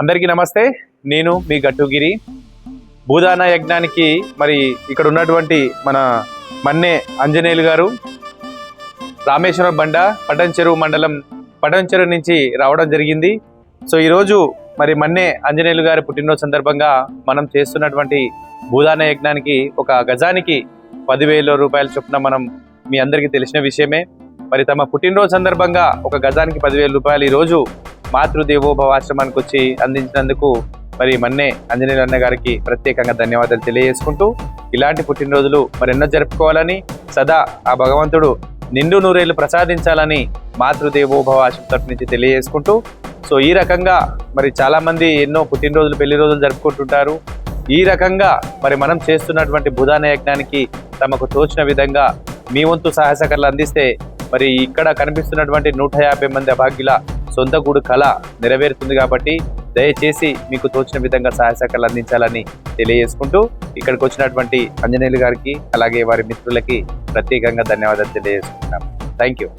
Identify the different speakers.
Speaker 1: అందరికీ నమస్తే. నేను మీ గట్టుగిరి. భూదాన యజ్ఞానికి మరి ఇక్కడ ఉన్నటువంటి మన మన్నే అంజనేయులు గారు రామేశ్వరం బండ పటంచెరువు మండలం పటంచెరువు నుంచి రావడం జరిగింది. సో ఈరోజు మరి మన్నే అంజనేయులు గారి పుట్టినరోజు సందర్భంగా మనం చేస్తున్నటువంటి భూదాన యజ్ఞానికి ఒక గజానికి పదివేల రూపాయల చొప్పున మనం మీ అందరికీ తెలిసిన విషయమే. మరి తమ పుట్టినరోజు సందర్భంగా ఒక గజానికి పదివేల రూపాయలు ఈరోజు మాతృదేవోభవ ఆశ్రమానికి వచ్చి అందించినందుకు మరి మన్నే అంజనేయులు అన్న గారికి ప్రత్యేకంగా ధన్యవాదాలు తెలియజేసుకుంటూ ఇలాంటి పుట్టినరోజులు మరెన్నో జరుపుకోవాలని సదా ఆ భగవంతుడు నిండు నూరేళ్ళు ప్రసాదించాలని మాతృదేవోభవ ఆశ్రమం తరపు నుంచి తెలియజేసుకుంటూ సో ఈ రకంగా మరి చాలామంది ఎన్నో పుట్టినరోజులు పెళ్ళి రోజులు జరుపుకుంటుంటారు. ఈ రకంగా మరి మనం చేస్తున్నటువంటి బుధాన యజ్ఞానికి తమకు తోచిన విధంగా మీ వంతు సహాయసకర్లు అందిస్తే మరి ఇక్కడ కనిపిస్తున్నటువంటి నూట యాభై మంది అభాగ్యుల సొంత గూడు కళ నెరవేరుతుంది కాబట్టి దయచేసి మీకు తోచిన విధంగా సహాయ సహకారాలు అందించాలని తెలియజేసుకుంటూ ఇక్కడికి వచ్చినటువంటి అంజనేయులు గారికి అలాగే వారి మిత్రులకి ప్రత్యేకంగా ధన్యవాదాలు తెలియజేసుకుంటున్నాం. Thank you